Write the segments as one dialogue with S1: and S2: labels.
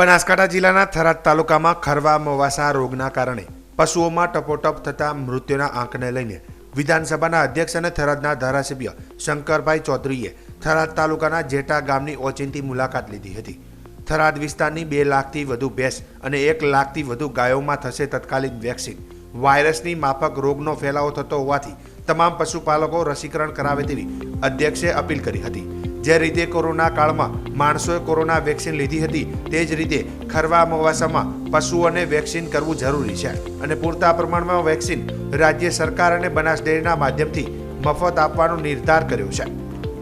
S1: બનાસકાંઠા જિલ્લાના થરાદ તાલુકામાં ખરવા, મોવાસા રોગના કારણે પશુઓમાં ટપોટપ થતા મૃત્યુના આંકને લઈને વિધાનસભાના અધ્યક્ષ અને થરાદના ધારાસભ્ય શંકરભાઈ ચૌધરીએ થરાદ તાલુકાના જેટા ગામની ઓચિંતી મુલાકાત લીધી હતી. થરાદ વિસ્તારની બે લાખથી વધુ ભેંસ અને એક લાખથી વધુ ગાયોમાં થશે તત્કાલીન વેક્સિન. વાયરસની માફક રોગનો ફેલાવો થતો હોવાથી તમામ પશુપાલકો રસીકરણ કરાવે તેવી અધ્યક્ષે અપીલ કરી હતી. જે રીતે કોરોના કાળમાં માણસોએ કોરોના વેક્સિન લીધી હતી, તે જ રીતે ખરવા મોવાસામાં પશુઓને વેક્સિન કરવું જરૂરી છે અને પૂરતા પ્રમાણમાં વેક્સિન રાજ્ય સરકાર અને બનાસ ડેરીના માધ્યમથી મફત આપવાનો નિર્ધાર કર્યો છે.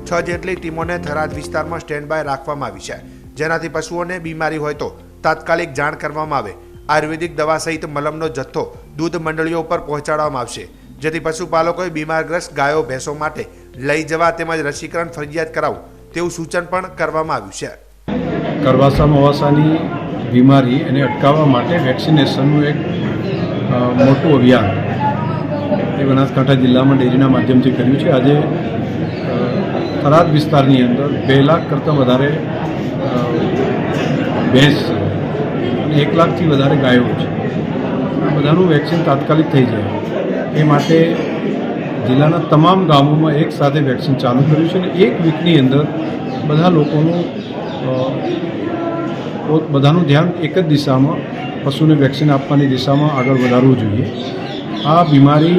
S1: છ જેટલી ટીમોને થરાદ વિસ્તારમાં સ્ટેન્ડ બાય રાખવામાં આવી છે. જેનાથી પશુઓને બીમારી હોય તો તાત્કાલિક જાણ કરવામાં આવે. આયુર્વેદિક દવા સહિત મલમનો જથ્થો દૂધ મંડળીઓ પર પહોંચાડવામાં આવશે. જેથી પશુપાલકોએ બીમારગ્રસ્ત ગાયો, ભેંસો માટે લઈ જવા તેમજ રસીકરણ ફરજિયાત કરાવવું તેવું સૂચન પણ કરવામાં આવ્યું છે.
S2: કરવાસા મવાસાની બીમારી એને અટકાવવા માટે વેક્સિનેશનનું એક મોટું અભિયાન એ બનાસકાંઠા જિલ્લામાં ડેરીના માધ્યમથી કર્યું છે. આજે થરાદ વિસ્તારની અંદર બે લાખ કરતાં વધારે ભેંસ અને એક લાખથી વધારે ગાયો છે. બધાનું વેક્સિન તાત્કાલિક થઈ જાય. એ માટે જિલ્લાના તમામ ગામોમાં એક સાથે વેક્સિન ચાલુ કર્યું છે અને એક વીકની અંદર બધા લોકોનું બધાનું ધ્યાન એક જ દિશામાં પશુને વેક્સિન આપવાની દિશામાં આગળ વધારવું જોઈએ. આ બીમારી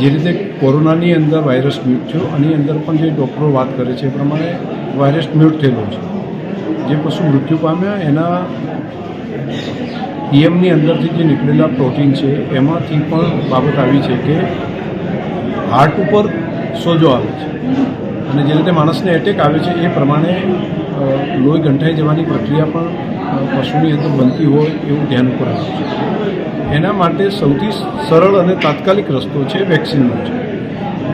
S2: જે રીતે કોરોનાની અંદર વાયરસ મ્યુટ થયો, આની અંદર પણ જે ડૉક્ટરો વાત કરે છે એ પ્રમાણે વાયરસ મ્યુટ થયેલો છે. જે પશુ મૃત્યુ પામ્યા, એના પીએમની અંદરથી જે નીકળેલા પ્રોટીન છે, એમાંથી પણ બાબત આવી છે કે હાર્ટ ઉપર સોજો આવે છે. અને જે રીતે માણસને એટેક આવે છે, એ પ્રમાણે લોહી ગંઠાઈ જવાની પ્રક્રિયા પણ પશુની અંદર બનતી હોય એવું ધ્યાન ઉપર આવે છે. એના માટે સૌથી સરળ અને તાત્કાલિક રસ્તો છે વેક્સિનનો છે.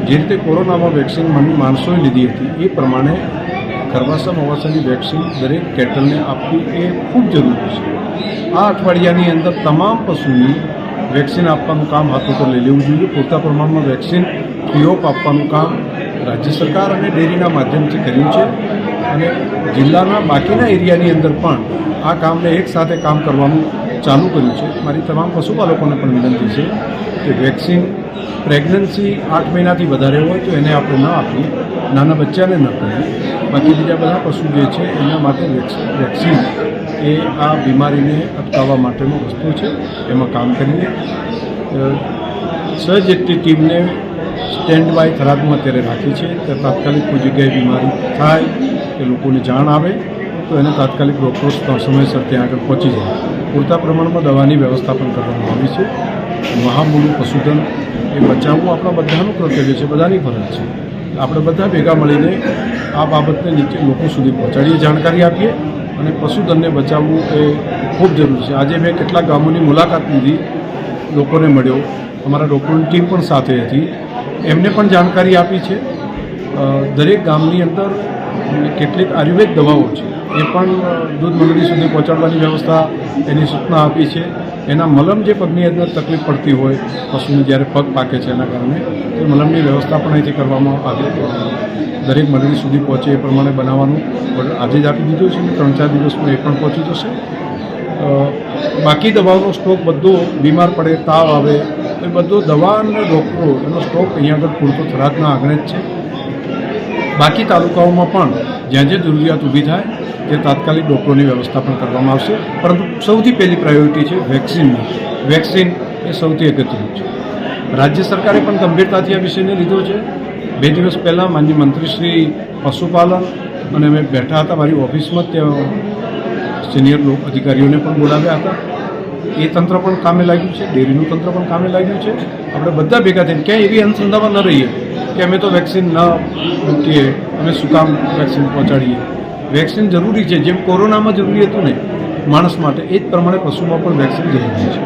S2: જે રીતે કોરોનામાં વેક્સિન માણસોએ લીધી હતી, એ પ્રમાણે ખરવાસા મવાસાની વેક્સિન દરેક કેટલને આપવી એ ખૂબ જરૂરી છે. આ અઠવાડિયાની અંદર તમામ પશુની વેક્સિન આપવાનું કામ હાથ ઉપર લઈ લેવું જોઈએ. પૂરતા પ્રમાણમાં વેક્સિન પીઓપ આપવાનું કામ રાજ્ય સરકાર અને ડેરીના માધ્યમથી કર્યું છે. અને જિલ્લાના બાકીના એરિયાની અંદર પણ આ કામને એક સાથે કામ કરવાનું ચાલુ કર્યું છે. મારી તમામ પશુપાલકોને પણ વિનંતી છે કે વેક્સિન પ્રેગ્નન્સી આઠ મહિનાથી વધારે હોય તો એને આપણે ન આપીએ. નાના બચ્ચાને ન કરીએ. બાકી બીજા બધા પશુ જે છે એના માટે વેક્સિન એ આ બીમારીને અટકાવવા માટેનો વસ્તુ છે. એમાં કામ કરીએ સહજ એટલી ટીમને સ્ટેન્ડ બાય ખરાબમાં અત્યારે રાખી છે. કે તાત્કાલિક કોઈ જગ્યાએ બીમારી થાય કે લોકોને જાણ આવે, તો એને તાત્કાલિક ડૉક્ટરો સમયસર ત્યાં આગળ પહોંચી જાય. પૂરતા પ્રમાણમાં દવાની વ્યવસ્થા પણ કરવામાં આવી છે. મહામૂલું પશુધન એ બચાવવું આપણા બધાનું કર્તવ્ય છે, બધાની ફરજ છે. આપણે બધા ભેગા મળીને આ બાબતને નીચે લોકો સુધી પહોંચાડીએ, જાણકારી આપીએ અને પશુધનને બચાવવું એ ખૂબ જરૂરી છે. આજે મેં કેટલાક ગામોની મુલાકાત લીધી, લોકોને મળ્યો. અમારા ડોક્ટરની ટીમ પણ સાથે હતી. એમને પણ જાણકારી આપી છે. દરેક ગામની અંદર કેટલીક આયુર્વેદ દવાઓ છે. એ પણ દૂધ મંડળી સુધી પહોંચાડવાની વ્યવસ્થા એની સૂચના આપી છે. એના મલમ જે પગની અંદર તકલીફ પડતી હોય, પશુને જ્યારે પગ પાકે છે એના કારણે એ મલમની વ્યવસ્થા પણ અહીંથી કરવામાં આવે. દરેક મંડળી સુધી પહોંચે એ પ્રમાણે બનાવવાનું. ઓર્ડર આજે જ આપી દીધો છે અને ત્રણ ચાર દિવસમાં એ પણ પહોંચી જશે. બાકી દવાઓનો સ્ટોક બધો બીમાર પડે, તાવ આવે, એ બધો દવા અને ડૉક્ટરો એનો સ્ટોક અહીંયા આગળ પૂરતો થરાદના આંગણે જ છે. બાકી તાલુકાઓમાં પણ જ્યાં જ્યાં જરૂરિયાત ઊભી થાય તે તાત્કાલિક ડૉક્ટરોની વ્યવસ્થા પણ કરવામાં આવશે. પરંતુ સૌથી પહેલી પ્રાયોરિટી છે વેક્સિનની વેક્સિન એ સૌથી અગત્યનું છે. રાજ્ય સરકારે પણ ગંભીરતાથી આ વિષયને લીધો છે. બે દિવસ પહેલાં માન્ય મંત્રી શ્રી પશુપાલન અને અમે બેઠા હતા મારી ઓફિસમાં, ત્યાં સિનિયર લોક અધિકારીઓને પણ બોલાવ્યા હતા. એ તંત્ર પણ કામે લાગ્યું છે, ડેરીનું તંત્ર પણ કામે લાગ્યું છે. આપણે બધા ભેગા થઈને, ક્યાંય એવી અનુસંધામાં ન રહીએ કે અમે તો વેક્સિન ન મૂકીએ, અમે શું કામ વેક્સિન પહોંચાડીએ. વેક્સિન જરૂરી છે, જેમ કોરોનામાં જરૂરી હતું ને, માણસ માટે એ જ પ્રમાણે પશુમાં પણ વેક્સિન જરૂરી છે.